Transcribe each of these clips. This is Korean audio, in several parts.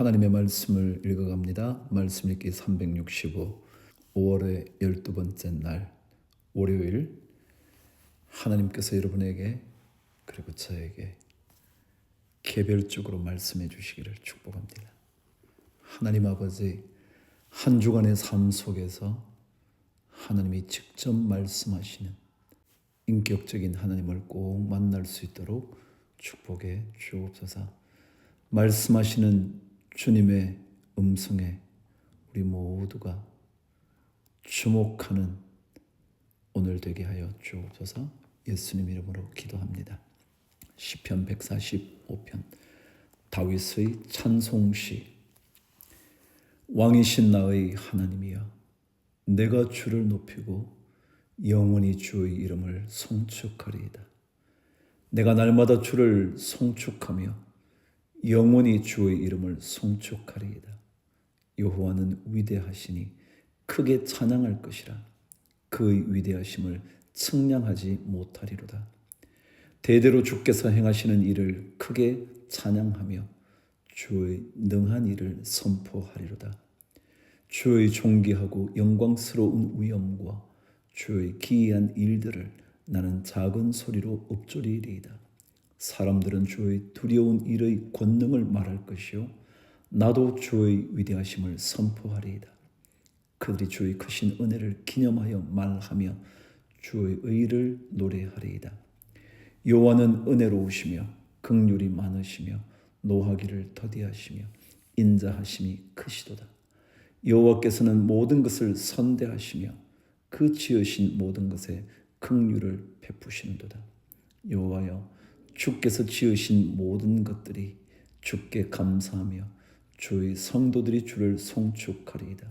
하나님의 말씀을 읽어갑니다. 말씀 읽기 365 5월의 12번째 날 월요일 하나님께서 여러분에게 그리고 저에게 개별적으로 말씀해 주시기를 축복합니다. 하나님 아버지 한 주간의 삶 속에서 하나님이 직접 말씀하시는 인격적인 하나님을 꼭 만날 수 있도록 축복해 주옵소서. 말씀하시는 주님의 음성에 우리 모두가 주목하는 오늘 되게 하여 주옵소서. 예수님 이름으로 기도합니다. 시편 145편 다윗의 찬송시 왕이신 나의 하나님이여 내가 주를 높이고 영원히 주의 이름을 송축하리이다. 내가 날마다 주를 송축하며 영원히 주의 이름을 송축하리이다. 여호와는 위대하시니 크게 찬양할 것이라 그의 위대하심을 측량하지 못하리로다. 대대로 주께서 행하시는 일을 크게 찬양하며 주의 능한 일을 선포하리로다. 주의 존귀하고 영광스러운 위엄과 주의 기이한 일들을 나는 작은 소리로 읊조리리이다. 사람들은 주의 두려운 일의 권능을 말할 것이요 나도 주의 위대하심을 선포하리이다. 그들이 주의 크신 은혜를 기념하여 말하며 주의 의를 노래하리이다. 여호와는 은혜로우시며 긍휼이 많으시며 노하기를 더디하시며 인자하심이 크시도다. 여호와께서는 모든 것을 선대하시며 그 지으신 모든 것에 긍휼을 베푸시는도다. 여호와여 주께서 지으신 모든 것들이 주께 감사하며 주의 성도들이 주를 송축하리이다.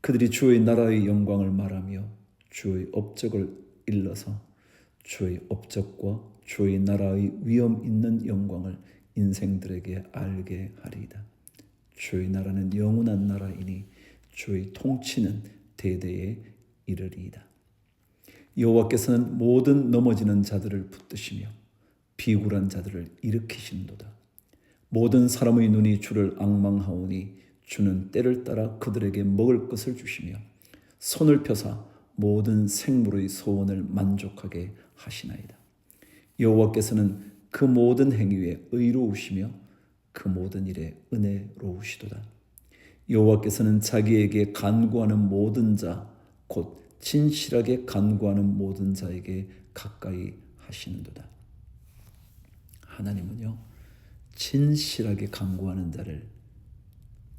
그들이 주의 나라의 영광을 말하며 주의 업적을 일러서 주의 업적과 주의 나라의 위엄 있는 영광을 인생들에게 알게 하리이다. 주의 나라는 영원한 나라이니 주의 통치는 대대에 이르리이다. 여호와께서는 모든 넘어지는 자들을 붙드시며 비굴한 자들을 일으키신도다. 모든 사람의 눈이 주를 악망하오니 주는 때를 따라 그들에게 먹을 것을 주시며 손을 펴사 모든 생물의 소원을 만족하게 하시나이다. 여호와께서는 그 모든 행위에 의로우시며 그 모든 일에 은혜로우시도다. 여호와께서는 자기에게 간구하는 모든 자, 곧 진실하게 간구하는 모든 자에게 가까이 하시는도다. 하나님은요, 진실하게 간구하는 자를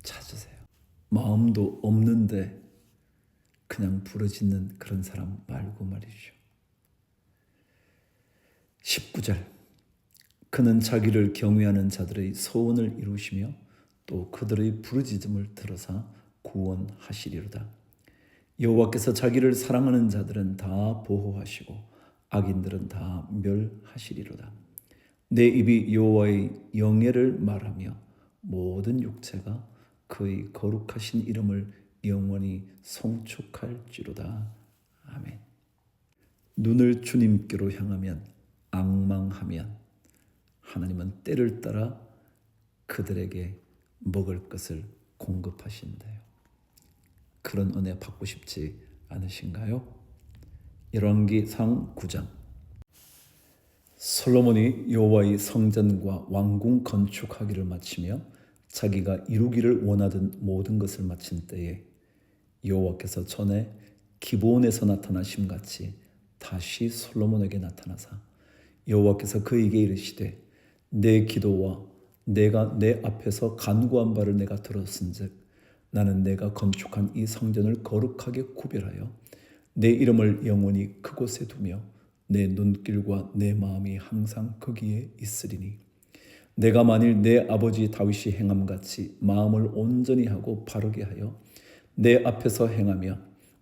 찾으세요. 마음도 없는데 그냥 부르짖는 그런 사람 말고 말이죠. 19절 그는 자기를 경외하는 자들의 소원을 이루시며 또 그들의 부르짖음을 들어서 구원하시리로다. 여호와께서 자기를 사랑하는 자들은 다 보호하시고 악인들은 다 멸하시리로다. 내 입이 여호와의 영예를 말하며 모든 육체가 그의 거룩하신 이름을 영원히 송축할지로다. 아멘. 눈을 주님께로 향하면 악망하면 하나님은 때를 따라 그들에게 먹을 것을 공급하신대요. 그런 은혜 받고 싶지 않으신가요? 열왕기상 9장 솔로몬이 여호와의 성전과 왕궁 건축하기를 마치며 자기가 이루기를 원하던 모든 것을 마친 때에 여호와께서 전에 기본에서 나타나심 같이 다시 솔로몬에게 나타나사 여호와께서 그에게 이르시되 내 기도와 내가 내 앞에서 간구한 바를 내가 들었은즉 나는 내가 건축한 이 성전을 거룩하게 구별하여 내 이름을 영원히 그곳에 두며 내 눈길과 내 마음이 항상 거기에 있으리니. 내가 만일 내 아버지 다윗이 행함 같이 마음을 온전히 하고 바르게 하여 내 앞에서 행하며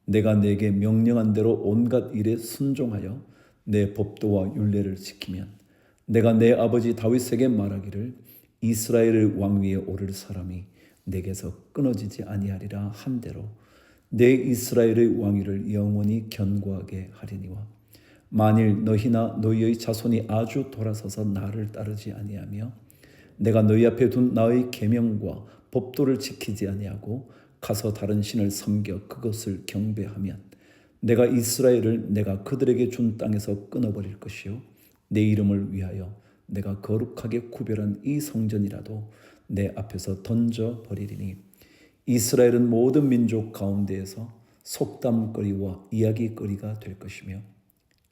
내가 내게 명령한 대로 온갖 일에 순종하여 내 법도와 율례를 지키면 내가 내 아버지 다윗에게 말하기를 이스라엘의 왕 위에 오를 사람이 내게서 끊어지지 아니하리라 한 대로 내 이스라엘의 왕위를 영원히 견고하게 하리니와 만일 너희나 너희의 자손이 아주 돌아서서 나를 따르지 아니하며 내가 너희 앞에 둔 나의 계명과 법도를 지키지 아니하고 가서 다른 신을 섬겨 그것을 경배하면 내가 이스라엘을 내가 그들에게 준 땅에서 끊어버릴 것이요. 내 이름을 위하여 내가 거룩하게 구별한 이 성전이라도 내 앞에서 던져 버리리니 이스라엘은 모든 민족 가운데에서 속담거리와 이야기거리가 될 것이며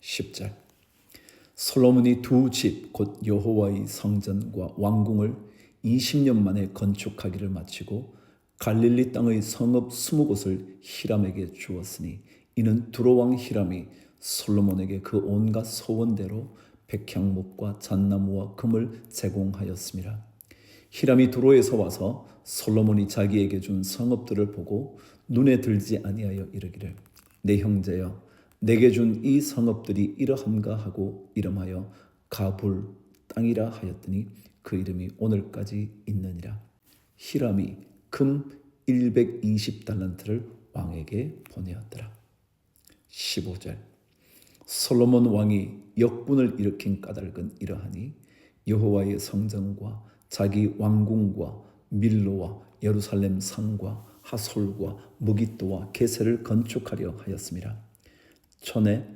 10절 솔로몬이 두 집 곧 여호와의 성전과 왕궁을 20년 만에 건축하기를 마치고 갈릴리 땅의 성읍 20곳을 히람에게 주었으니 이는 두로왕 히람이 솔로몬에게 그 온갖 소원대로 백향목과 잣나무와 금을 제공하였습니다. 히람이 두로에서 와서 솔로몬이 자기에게 준 성읍들을 보고 눈에 들지 아니하여 이르기를 내 형제여 내게 준 이 성읍들이 이러함가 하고 이름하여 가불 땅이라 하였더니 그 이름이 오늘까지 있느니라. 히람이 금 120달란트를 왕에게 보내었더라. 15절. 솔로몬 왕이 역군을 일으킨 까닭은 이러하니 여호와의 성전과 자기 왕궁과 밀로와 예루살렘 성과 하솔과 무기또와 게세를 건축하려 하였습니다. 전에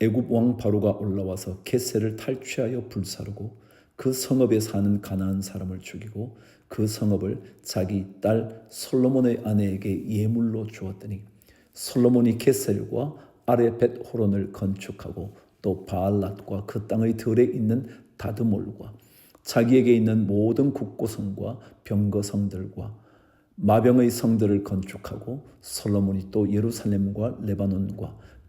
애굽 왕 바로가 올라와서 게세를 탈취하여 불사르고 그 성읍에 사는 가나안 사람을 죽이고 그 성읍을 자기 딸 솔로몬의 아내에게 예물로 주었더니 솔로몬이 게셀과 아래 벳 호론을 건축하고 또 바알랏과 그 땅의 들에 있는 다드몰과 자기에게 있는 모든 국고성과 병거성들과 마병의 성들을 건축하고 솔로몬이 또 예루살렘과 레바논과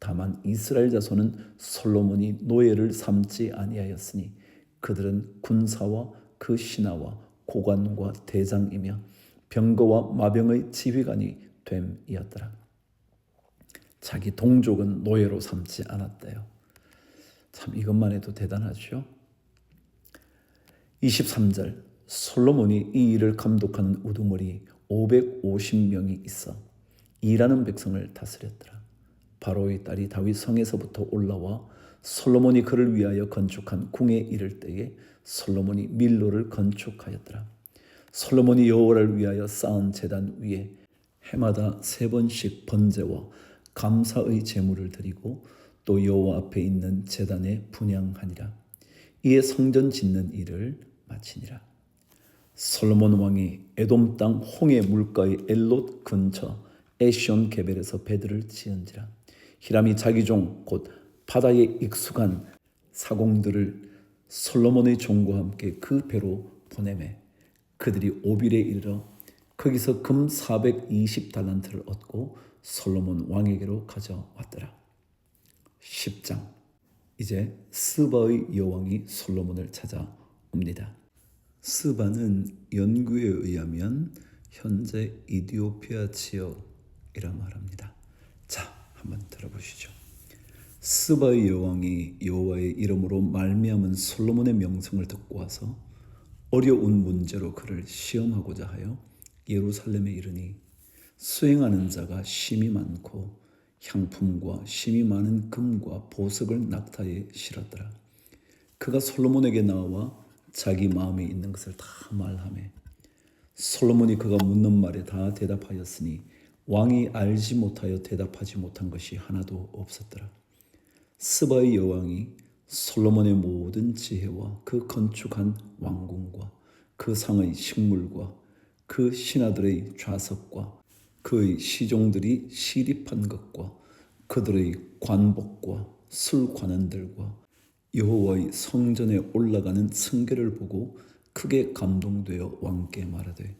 다만 이스라엘 자손은 솔로몬이 노예를 삼지 아니하였으니 그들은 군사와 그 신하와 고관과 대장이며 병거와 마병의 지휘관이 됨이었더라. 자기 동족은 노예로 삼지 않았대요. 참 이것만 해도 대단하죠. 23절 솔로몬이 이 일을 감독하는 우두머리 550명이 있어 일하는 백성을 다스렸더라. 바로의 딸이 다윗 성에서부터 올라와 솔로몬이 그를 위하여 건축한 궁에 이를 때에 솔로몬이 밀로를 건축하였더라. 솔로몬이 여호와를 위하여 쌓은 제단 위에 해마다 세 번씩 번제와 감사의 제물을 드리고 또 여호와 앞에 있는 제단에 분양하니라. 이에 성전 짓는 일을 마치니라. 솔로몬 왕이 에돔 땅 홍해 물가의 엘롯 근처 에시온 게벨에서 배들을 지은지라. 히람이 자기 종 곧 바다에 익숙한 사공들을 솔로몬의 종과 함께 그 배로 보내매 그들이 오빌에 이르러 거기서 금 420달란트를 얻고 솔로몬 왕에게로 가져왔더라. 10장 이제 스바의 여왕이 솔로몬을 찾아옵니다. 스바는 연구에 의하면 현재 이디오피아 지역이라 말합니다. 자, 한번 들어보시죠. 스바의 여왕이 여호와의 이름으로 말미암은 솔로몬의 명성을 듣고 와서 어려운 문제로 그를 시험하고자 하여 예루살렘에 이르니 수행하는 자가 심이 많고 향품과 심이 많은 금과 보석을 낙타에 실었더라. 그가 솔로몬에게 나와 자기 마음에 있는 것을 다 말하매 솔로몬이 그가 묻는 말에 다 대답하였으니 왕이 알지 못하여 대답하지 못한 것이 하나도 없었더라. 스바의 여왕이 솔로몬의 모든 지혜와 그 건축한 왕궁과 그 상의 식물과 그 신하들의 좌석과 그의 시종들이 시립한 것과 그들의 관복과 술관원들과 여호와의 성전에 올라가는 승계를 보고 크게 감동되어 왕께 말하되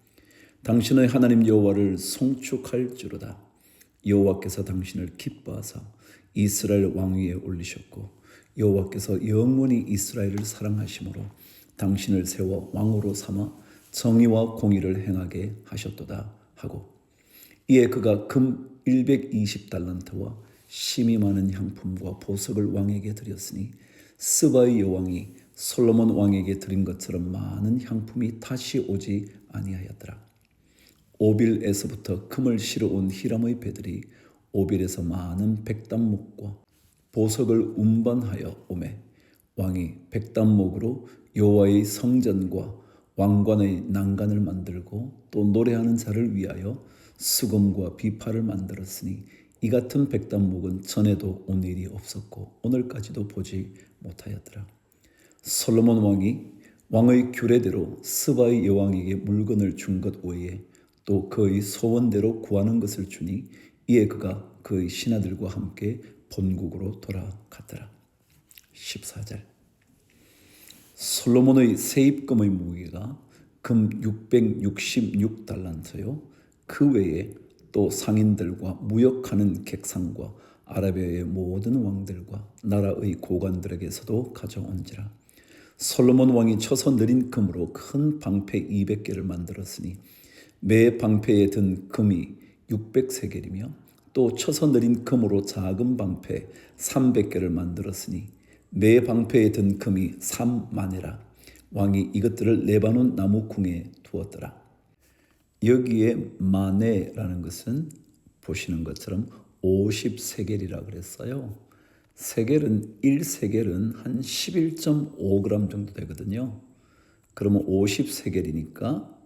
당신의 하나님 여호와를 송축할 줄로다. 여호와께서 당신을 기뻐하사 이스라엘 왕위에 올리셨고 여호와께서 영원히 이스라엘을 사랑하심으로 당신을 세워 왕으로 삼아 정의와 공의를 행하게 하셨도다 하고 이에 그가 금 120달란트와 심이 많은 향품과 보석을 왕에게 드렸으니 스바의 여왕이 솔로몬 왕에게 드린 것처럼 많은 향품이 다시 오지 아니하였더라. 오빌에서부터 금을 실어 온 히람의 배들이 오빌에서 많은 백단목과 보석을 운반하여 오매 왕이 백단목으로 여호와의 성전과 왕관의 난간을 만들고 또 노래하는 자를 위하여 수금과 비파를 만들었으니 이 같은 백단목은 전에도 온 일이 없었고 오늘까지도 보지 못하였더라. 솔로몬 왕이 왕의 규례대로 스바의 여왕에게 물건을 준 것 외에 또 그의 소원대로 구하는 것을 주니 이에 그가 그의 신하들과 함께 본국으로 돌아갔더라. 14절 솔로몬의 세입금의 무게가 금 666달란트요. 그 외에 또 상인들과 무역하는 객상과 아라비아의 모든 왕들과 나라의 고관들에게서도 가져온지라. 솔로몬 왕이 쳐서 느린 금으로 큰 방패 200개를 만들었으니 매 방패에 든 금이 600세겔이며 또 쳐서 느린 금으로 작은 방패 300개를 만들었으니 매 방패에 든 금이 3만이라 왕이 이것들을 레바논 나무 궁에 두었더라. 여기에 마네라는 것은 보시는 것처럼 50세겔이라 그랬어요. 세겔은 1세겔은 한 11.5g 정도 되거든요. 그러면 50세겔이니까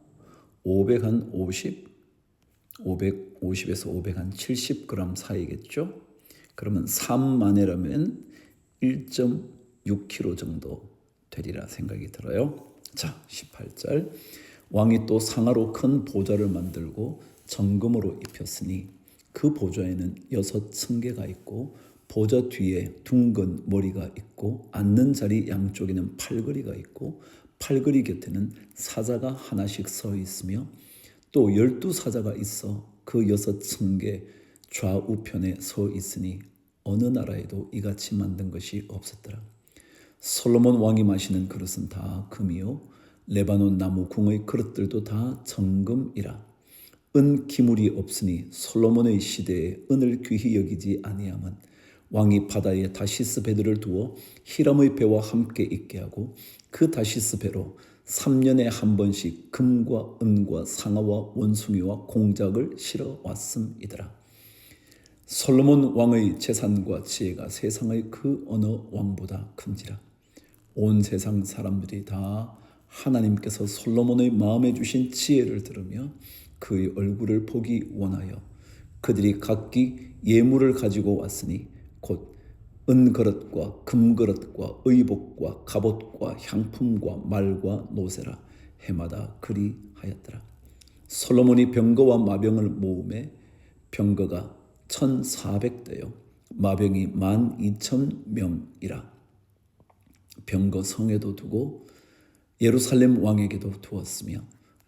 500한 50, 550에서 500한 70g 사이겠죠. 그러면 3만회라면 1.6kg 정도 되리라 생각이 들어요. 자, 18절. 왕이 또 상하로 큰 보좌를 만들고 정금으로 입혔으니 그 보좌에는 여섯 층계가 있고 보좌 뒤에 둥근 머리가 있고 앉는 자리 양쪽에는 팔걸이가 있고 팔걸이 곁에는 사자가 하나씩 서 있으며 또 열두 사자가 있어 그 여섯 층계 좌우편에 서 있으니 어느 나라에도 이같이 만든 것이 없었더라. 솔로몬 왕이 마시는 그릇은 다 금이요 레바논 나무 궁의 그릇들도 다 정금이라. 은 기물이 없으니 솔로몬의 시대에 은을 귀히 여기지 아니함은 왕이 바다에 다시스 배들을 두어 히람의 배와 함께 있게 하고 그 다시스 배로 3년에 한 번씩 금과 은과 상아와 원숭이와 공작을 실어 왔음이더라. 솔로몬 왕의 재산과 지혜가 세상의 그 어느 왕보다 큰지라. 온 세상 사람들이 다 하나님께서 솔로몬의 마음에 주신 지혜를 들으며 그의 얼굴을 보기 원하여 그들이 각기 예물을 가지고 왔으니 곧 은그릇과 금그릇과 의복과 갑옷과 향품과 말과 노새라 해마다 그리하였더라. 솔로몬이 병거와 마병을 모음에 병거가 1400대요. 마병이 12,000명이라. 병거 성에도 두고 예루살렘 왕에게도 두었으며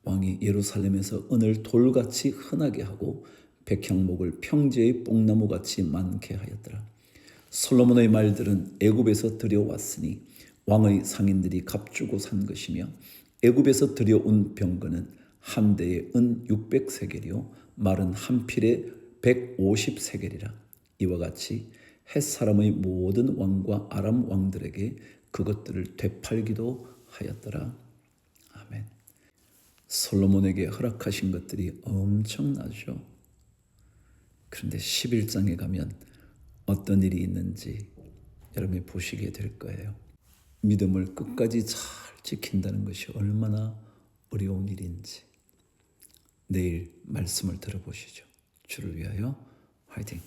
왕이 예루살렘에서 은을 돌같이 흔하게 하고 백향목을 평지의 뽕나무같이 많게 하였더라. 솔로몬의 말들은 애굽에서 들여왔으니 왕의 상인들이 값주고 산 것이며 애굽에서 들여온 병거는 한 대에 은 600세겔이요 말은 한 필에 150세겔이라 이와 같이 햇 사람의 모든 왕과 아람 왕들에게 그것들을 되팔기도 하였더라. 아멘. 솔로몬에게 허락하신 것들이 엄청나죠. 그런데 11장에 가면 어떤 일이 있는지 여러분이 보시게 될 거예요. 믿음을 끝까지 잘 지킨다는 것이 얼마나 어려운 일인지 내일 말씀을 들어보시죠. 주를 위하여 화이팅!